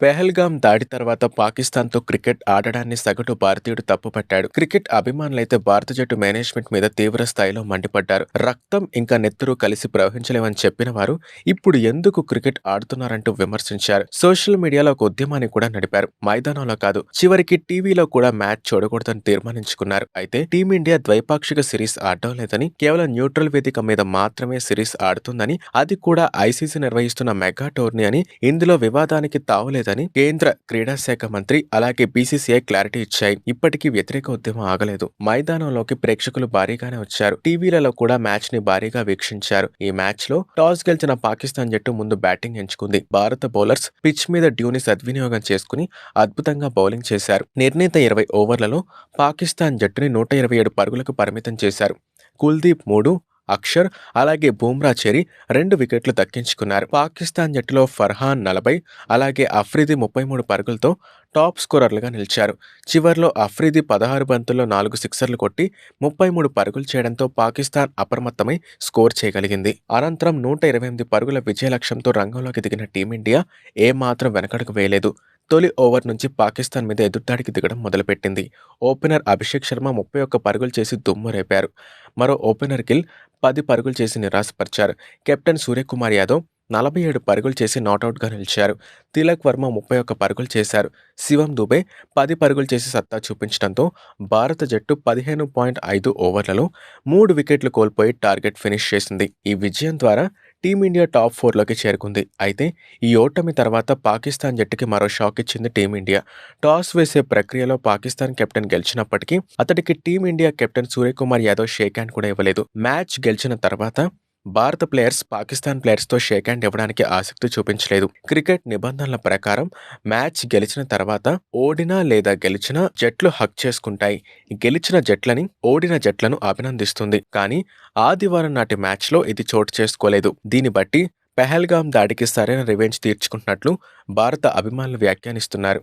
పెహల్గాం దాడి తర్వాత పాకిస్తాన్తో క్రికెట్ ఆడడాన్ని సగటు భారతీయుడు తప్పుపట్టాడు. క్రికెట్ అభిమానులైతే భారత జట్టు మేనేజ్మెంట్ మీద తీవ్ర స్థాయిలో మండిపడ్డారు. రక్తం ఇంకా నెత్తురు కలిసి ప్రవహించలేవని చెప్పిన వారు ఇప్పుడు ఎందుకు క్రికెట్ ఆడుతున్నారంటూ విమర్శించారు. సోషల్ మీడియాలో ఒక ఉద్యమాన్ని కూడా నడిపారు. మైదానంలో కాదు చివరికి టీవీలో కూడా మ్యాచ్ చూడకూడదని తీర్మానించుకున్నారు. అయితే టీమిండియా ద్వైపాక్షిక సిరీస్ ఆడడం లేదని కేవలం న్యూట్రల్ వేదిక మీద మాత్రమే సిరీస్ ఆడుతుందని అది కూడా ఐసీసీ నిర్వహిస్తున్న మెగా టోర్నీ అని ఇందులో వివాదానికి తావులేదని కేంద్ర క్రీడా శాఖ మంత్రి అలాగే బీసీసీఐ క్లారిటీ ఇచ్చాయి. ఇప్పటికీ వ్యతిరేక ఉద్యమం ఆగలేదు. మైదానంలోకి ప్రేక్షకులు భారీగానే వచ్చారు. టీవీలలో కూడా మ్యాచ్ని భారీగా వీక్షించారు. ఈ మ్యాచ్లో టాస్ గెలిచిన పాకిస్తాన్ జట్టు ముందు బ్యాటింగ్ ఎంచుకుంది. భారత బౌలర్స్ పిచ్ మీద డ్యూని సద్వినియోగం చేసుకుని అద్భుతంగా బౌలింగ్ చేశారు. నిర్ణీత ఇరవై ఓవర్లలో పాకిస్తాన్ జట్టుని నూట ఇరవై ఏడు పరుగులకు పరిమితం చేశారు. కుల్దీప్ మూడు అక్షర్ అలాగే బూమ్రా చేరి రెండు వికెట్లు దక్కించుకున్నారు. పాకిస్తాన్ జట్టులో ఫర్హాన్ నలభై అలాగే అఫ్రీది ముప్పై మూడు పరుగులతో టాప్ స్కోరర్లుగా నిలిచారు. చివర్లో అఫ్రీది పదహారు బంతుల్లో నాలుగు సిక్సర్లు కొట్టి ముప్పై మూడు పరుగులు చేయడంతో పాకిస్తాన్ అప్రమత్తమై స్కోర్ చేయగలిగింది. అనంతరం నూట ఇరవై ఎనిమిది పరుగుల విజయ లక్ష్యంతో రంగంలోకి దిగిన టీమిండియా ఏమాత్రం వెనకడుగు వేయలేదు. తొలి ఓవర్ నుంచి పాకిస్తాన్ మీద ఎదురుదాడికి దిగడం మొదలుపెట్టింది. ఓపెనర్ అభిషేక్ శర్మ ముప్పై ఒక్క పరుగులు చేసి దుమ్ము రేపారు. మరో ఓపెనర్ గిల్ పది పరుగులు చేసి నిరాశపరిచారు. కెప్టెన్ సూర్యకుమార్ యాదవ్ నలభై ఏడు పరుగులు చేసి నాటౌట్గా నిలిచారు. తిలక్ వర్మ ముప్పై ఒక్క పరుగులు చేశారు. శివం దుబే పది పరుగులు చేసి సత్తా చూపించడంతో భారత జట్టు పదిహేను పాయింట్ ఐదు ఓవర్లలో మూడు వికెట్లు కోల్పోయి టార్గెట్ ఫినిష్ చేసింది. ఈ విజయం ద్వారా టీమిండియా టాప్ ఫోర్లోకి చేరుకుంది. అయితే ఈ ఓటమి తర్వాత పాకిస్తాన్ జట్టుకి మరో షాక్ ఇచ్చింది టీమిండియా. టాస్ వేసే ప్రక్రియలో పాకిస్తాన్ కెప్టెన్ గెలిచినప్పటికీ అతడికి team India captain Suryakumar Yadav shake hand కూడా ఇవ్వలేదు. మ్యాచ్ గెలిచిన తర్వాత భారత ప్లేయర్స్ పాకిస్తాన్ ప్లేయర్స్తో షేక్ హ్యాండ్ ఇవ్వడానికి ఆసక్తి చూపించలేదు. క్రికెట్ నిబంధనల ప్రకారం మ్యాచ్ గెలిచిన తర్వాత ఓడినా లేదా గెలిచిన జట్లు హక్ చేసుకుంటాయి. గెలిచిన జట్లని ఓడిన జట్లను అభినందిస్తుంది. కానీ ఆదివారం నాటి మ్యాచ్లో ఇది చోటు చేసుకోలేదు. దీన్ని బట్టి పెహల్గాం దాడికి సరైన రివెంజ్ తీర్చుకుంటున్నట్లు భారత అభిమానులు వ్యాఖ్యానిస్తున్నారు.